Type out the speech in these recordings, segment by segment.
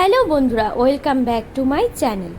Hello বন্ধুরা, welcome back to my channel.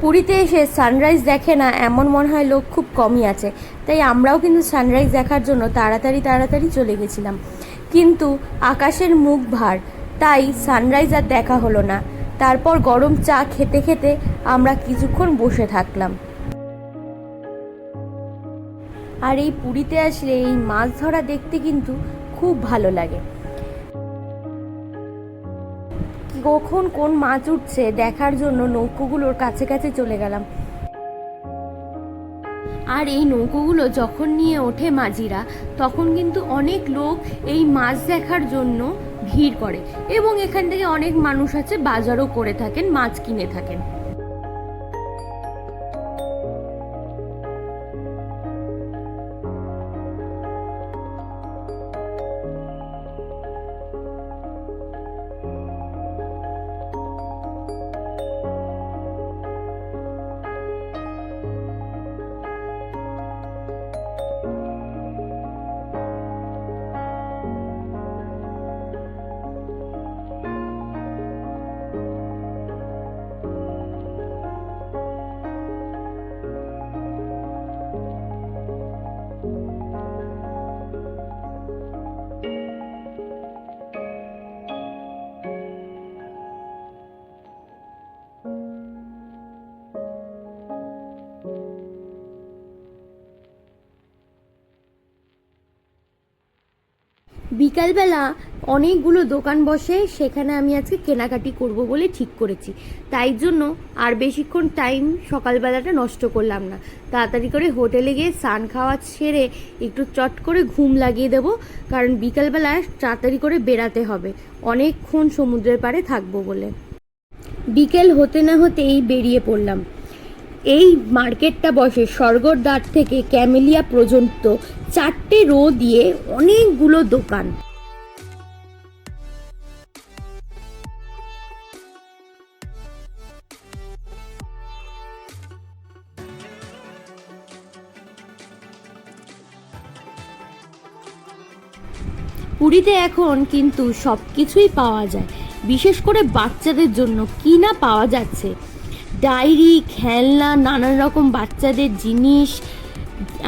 পুরীতে এসে সানরাইজ দেখে না, এমন মনে হয় লোক খুব কমই আছে। তাই আমরাও কিন্তু সানরাইজ দেখার জন্য তাড়াতাড়ি তাড়াতাড়ি চলে গেছিলাম। কিন্তু আকাশের মুখ ভার, তাই সানরাইজ আর দেখা হলো না। তারপর গরম চা খেতে খেতে আমরা কিছুক্ষণ বসে থাকলাম। আর এই পুরীতে আসলে এই মাছ ধরা দেখতে কিন্তু খুব ভালো লাগে। কখন কোন মাছ উঠছে দেখার জন্য নৌকোগুলোর কাছে কাছে চলে গেলাম। আর এই নৌকোগুলো যখন নিয়ে ওঠে মাঝিরা, তখন কিন্তু অনেক লোক এই মাছ দেখার জন্য ভিড় করে এবং এখান থেকে অনেক মানুষ আছে, বাজারও করে থাকেন, মাছ কিনে থাকেন। বিকালবেলা অনেকগুলো দোকান বসে সেখানে আমি আজকে কেনাকাটি করব বলে ঠিক করেছি। তাই জন্য আর বেশিক্ষণ টাইম সকালবেলাটা নষ্ট করলাম না। তাড়াতাড়ি করে হোটেলে গিয়ে স্নান খাওয়া সেরে একটু চট করে ঘুম লাগিয়ে দেব, কারণ বিকালবেলা তাড়াতাড়ি করে বেরাতে হবে। অনেকক্ষণ সমুদ্রের পাড়ে থাকব বলে। বিকেল হতে না হতেই বেরিয়ে পড়লাম। এই মার্কেটটা বসে স্বর্গর দ্বার থেকে ক্যামেলিয়া পর্যন্ত চারটে রো দিয়ে অনেকগুলো দোকান। পুরীতে এখন কিন্তু সব কিছুই পাওয়া যায়। বিশেষ করে বাচ্চাদের জন্য কি না পাওয়া যাচ্ছে ডায়েরি, খেলনা নানান রকম বাচ্চাদের জিনিস,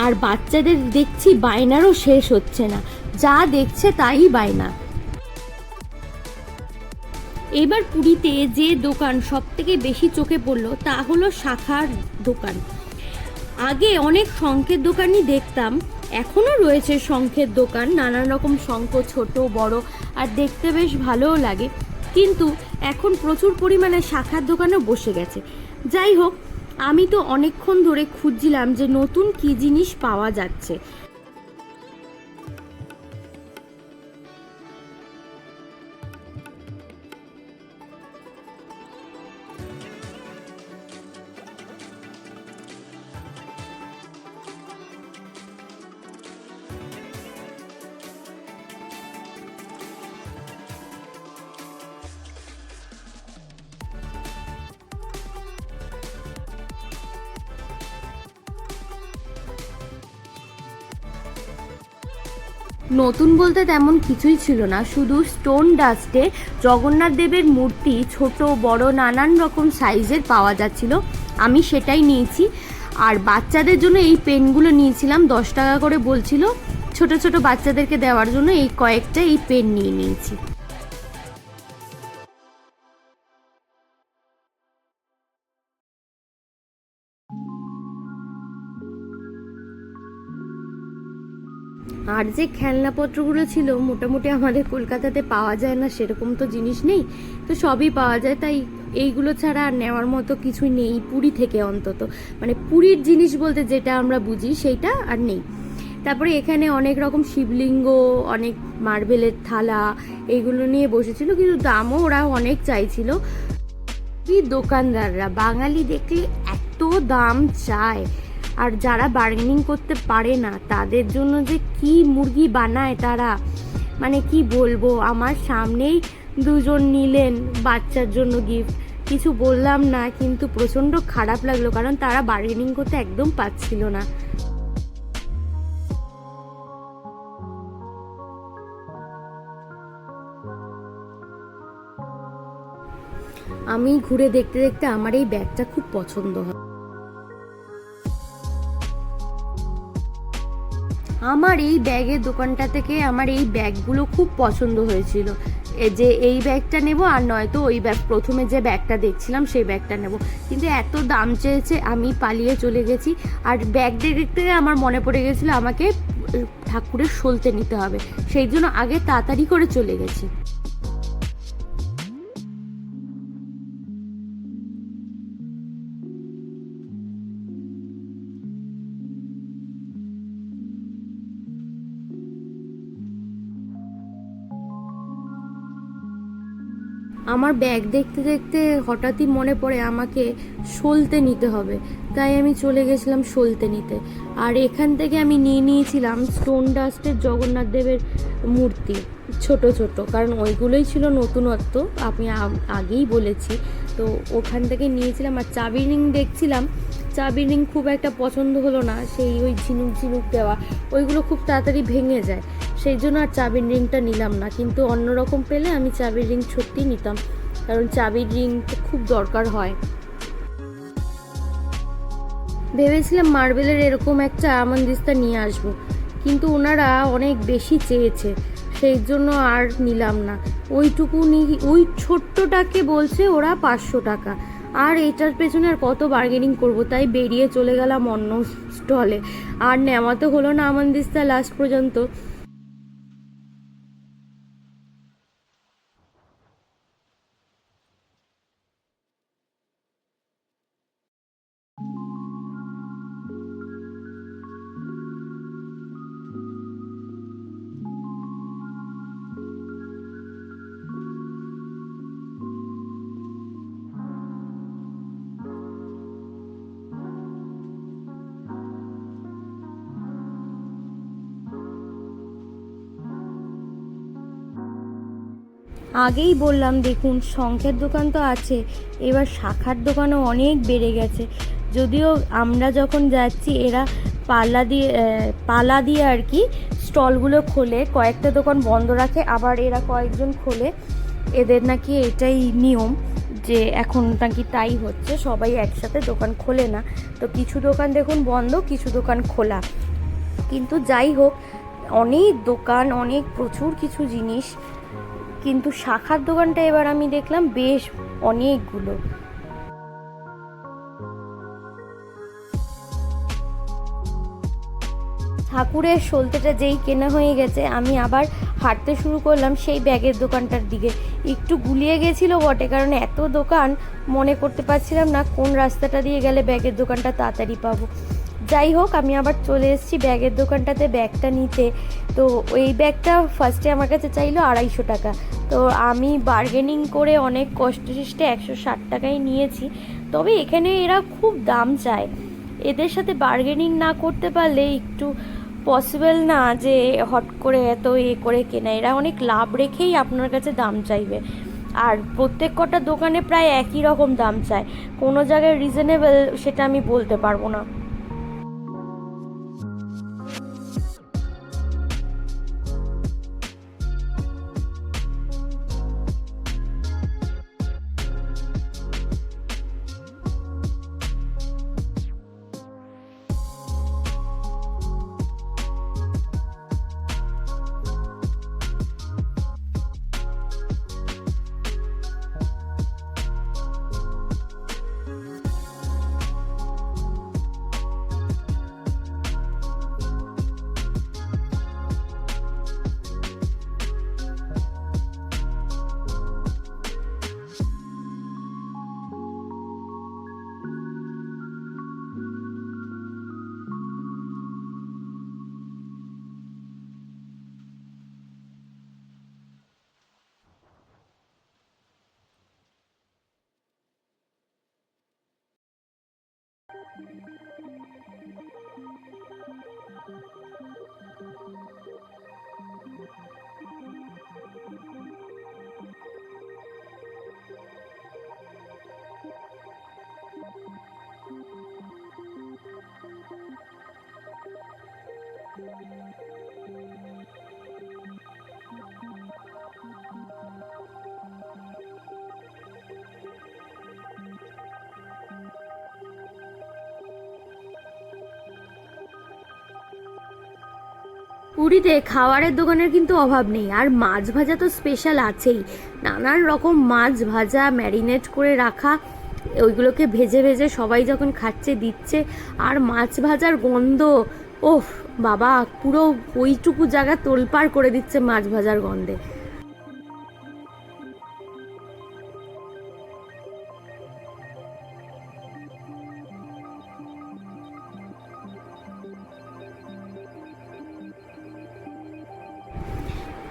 আর বাচ্চাদের দেখছি বায়নারও শেষ হচ্ছে না। যা দেখছে তাই বায়না। এবার পুরীতে যে দোকান সব থেকে বেশি চোখে পড়ল, তা হলো শাখার দোকান। আগে অনেক শঙ্খের দোকানই দেখতাম, এখনও রয়েছে শঙ্খের দোকান নানান রকম শঙ্খ ছোট, বড়, আর দেখতে বেশ ভালোও লাগে। কিন্তু এখন প্রচুর পরিমাণে শাখার দোকানও বসে গেছে। যাই হোক, আমি তো অনেকক্ষণ ধরে খুঁজছিলাম যে নতুন কি জিনিস পাওয়া যাচ্ছে। নতুন বলতে তেমন কিছুই ছিল না। শুধু স্টোন ডাস্টে জগন্নাথ দেবের মূর্তি ছোট, বড়, নানান রকম সাইজের পাওয়া যাচ্ছিল। আমি সেটাই নিয়েছি। আর বাচ্চাদের জন্য এই পেনগুলো নিয়েছিলাম, দশ টাকা করে বলছিল। ছোট ছোট বাচ্চাদেরকে দেওয়ার জন্য এই কয়েকটা এই পেন নিয়ে নিয়েছি। আর যে খেলনাপত্রগুলো ছিল মোটামুটি আমাদের কলকাতাতে পাওয়া যায় না, সেরকম তো জিনিস নেই। তো সবই পাওয়া যায়, তাই এইগুলো ছাড়া আর নেওয়ার মতো কিছুই নেই পুরী থেকে অন্তত। মানে পুরীর জিনিস বলতে যেটা আমরা বুঝি, সেইটা আর নেই। তারপরে এখানে অনেক রকম শিবলিঙ্গ, অনেক মার্বেলের থালা এইগুলো নিয়ে বসেছিল, কিন্তু দামও ওরা অনেক চাইছিল। কি দোকানদাররা, বাঙালি দেখলে এত দাম চায়। আর যারা বার্গেনিং করতে পারে না, তাদের জন্য যে কি মুরগি বানায় তারা? মানে কি বলব, আমার সামনেই দুজন নিলেন বাচ্চার জন্য গিফট কিছু বললাম না, কিন্তু প্রচণ্ড খারাপ লাগল, কারণ তারা বার্গেনিং করতে একদম পাচ্ছিল না। আমি ঘুরে দেখতে দেখতে আমার এই ব্যাগটা খুব পছন্দ হয়। আমার এই ব্যাগের দোকানটা থেকে আমার এই ব্যাগগুলো খুব পছন্দ হয়েছিল। যে এই ব্যাগটা নেব আর নয়তো ওই ব্যাগ, প্রথমে যে ব্যাগটা দেখছিলাম সেই ব্যাগটা নেব। কিন্তু এত দাম চেয়েছে, আমি পালিয়ে চলে গেছি। আর ব্যাগ দেখতে আমার মনে পড়ে গেছিল আমাকে, ঠাকুরের সলতে নিতে হবে। সেই জন্য আগে তাড়াতাড়ি করে চলে গেছি। আমার ব্যাগ দেখতে দেখতে হঠাৎই মনে পড়ে আমাকে সলতে নিতে হবে। তাই আমি চলে গেছিলাম সলতে নিতে। আর এখান থেকে আমি নিয়ে নিয়েছিলাম স্টোন ডাস্টের জগন্নাথ দেবের মূর্তি, ছোট ছোট। কারণ ওইগুলোই ছিল নতুনত্ব আমি, আগেই বলেছি। তো ওখান থেকে নিয়েছিলাম আর চাবি রিং দেখছিলাম। চাবি রিং খুব একটা পছন্দ হলো না, সেই ওই ঝিনুক ঝিনুক দেওয়া, ওইগুলো খুব তাড়াতাড়ি ভেঙে যায়। সেই জন্য আর চাবির রিংটা নিলাম না, কিন্তু অন্যরকম পেলে আমি চাবির রিং সত্যিই নিতাম, কারণ চাবির রিং খুব দরকার হয়। ভেবেছিলাম মার্বেলের এরকম একটা আমন্দিস্তা নিয়ে আসব, কিন্তু ওনারা অনেক বেশি চেয়েছে, সেই জন্য আর নিলাম না। ওইটুকু নি- ওই ছোট্টটাকে বলছে ওরা পাঁচশো টাকা। আর এটার পেছনে আর কত বার্গেনিং করব? তাই বেরিয়ে চলে গেলাম অন্য স্টলে আর নেওয়া তো হলো না আমাদের লাস্ট পর্যন্ত। আগেই বললাম, দেখুন, শঙ্খের দোকান তো আছে, এবার শাখার দোকানও অনেক বেড়ে গেছে। যদিও আমরা যখন যাচ্ছি, এরা পাল্লা দিয়ে পালা দিয়ে আর কি স্টলগুলো খোলে, কয়েকটা দোকান বন্ধ রাখে, আবার এরা কয়েকজন খোলে। এদের নাকি এটাই নিয়ম যে এখন নাকি তাই হচ্ছে, সবাই একসাথে দোকান খোলে না। তো কিছু দোকান দেখুন বন্ধ, কিছু দোকান খোলা। কিন্তু যাই হোক, অনেক দোকান, অনেক প্রচুর কিছু জিনিস কিন্তু শাখার দোকানটা এবার আমি দেখলাম বেশ অনেকগুলো। ঠাকুরের সলতেটা যেই কেনা হয়ে গেছে, আমি আবার হাঁটতে শুরু করলাম সেই ব্যাগের দোকানটার দিকে। একটু গুলিয়ে গেছিল বটে, কারণ এত দোকান মনে করতে পারছিলাম না কোন রাস্তাটা দিয়ে গেলে ব্যাগের দোকানটা তাড়াতাড়ি পাবো। যাই হোক, আমি আবার চলে এসেছি ব্যাগের দোকানটাতে, ব্যাগটা নিতে। তো ওই ব্যাগটা ফার্স্টে আমার কাছে চাইলো আড়াইশো টাকা। তো আমি বার্গেনিং করে অনেক কষ্ট সৃষ্টে একশো ষাট টাকায় নিয়েছি। তবে এখানে এরা খুব দাম চায়। এদের সাথে বার্গেনিং না করতে পারলে একটু পসিবল না যে হট করে এত এ করে কেনা। এরা অনেক লাভ রেখেই আপনার কাছে দাম চাইবে। আর প্রত্যেক কটা দোকানে প্রায় একই রকম দাম চায়। কোনো জায়গায় রিজনেবল সেটা আমি বলতে পারব না। পুরীতে খাওয়ারের দোকানের কিন্তু অভাব নেই, আর মাছ ভাজা তো স্পেশাল আছেই। নানান রকম মাছ ভাজা ম্যারিনেট করে রাখা, ওইগুলোকে ভেজে ভেজে সবাই যখন খাচ্ছে, দিচ্ছে, আর মাছ ভাজার গন্ধ, ওফ, বাবা, পুরো ওইটুকু জায়গা তোলপাড় করে দিচ্ছে মাছ ভাজার গন্ধে।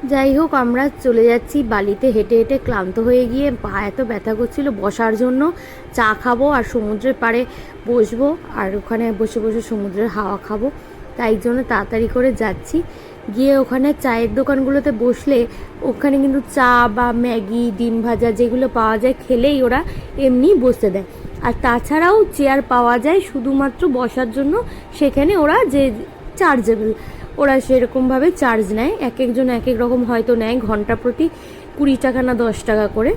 যাই হোক, আমরা চলে যাচ্ছি বালিতে। হেঁটে হেঁটে ক্লান্ত হয়ে গিয়ে পা এত ব্যথা করছিল, বসার জন্য চা খাব আর সমুদ্রের পাড়ে বসবো আর ওখানে বসে বসে সমুদ্রের হাওয়া খাব। তাই জন্য তাড়াতাড়ি করে যাচ্ছি। গিয়ে ওখানে চায়ের দোকানগুলোতে বসলে ওখানে কিন্তু চা বা ম্যাগি, ডিম ভাজা যেগুলো পাওয়া যায় খেলেই ওরা এমনি বসতে দেয়। আর তাছাড়াও চেয়ার পাওয়া যায় শুধুমাত্র বসার জন্য, সেখানে ওরা যে চার্জেবল ওরা সেরকমভাবে চার্জ নেয়। এক একজন এক এক রকম হয়তো নেয় ঘণ্টা প্রতি কুড়ি টাকা না দশ টাকা করে।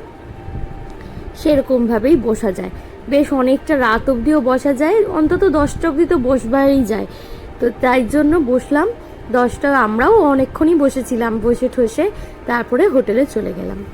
সেরকমভাবেই বসা যায়। বেশ অনেকটা রাত অবধিও বসা যায়, অন্তত দশটা অবধি তো বসবারই যায়। তো তাই জন্য বসলাম। দশটা আমরাও অনেকক্ষণই বসেছিলাম বসে ঠসে, তারপরে হোটেলে চলে গেলাম।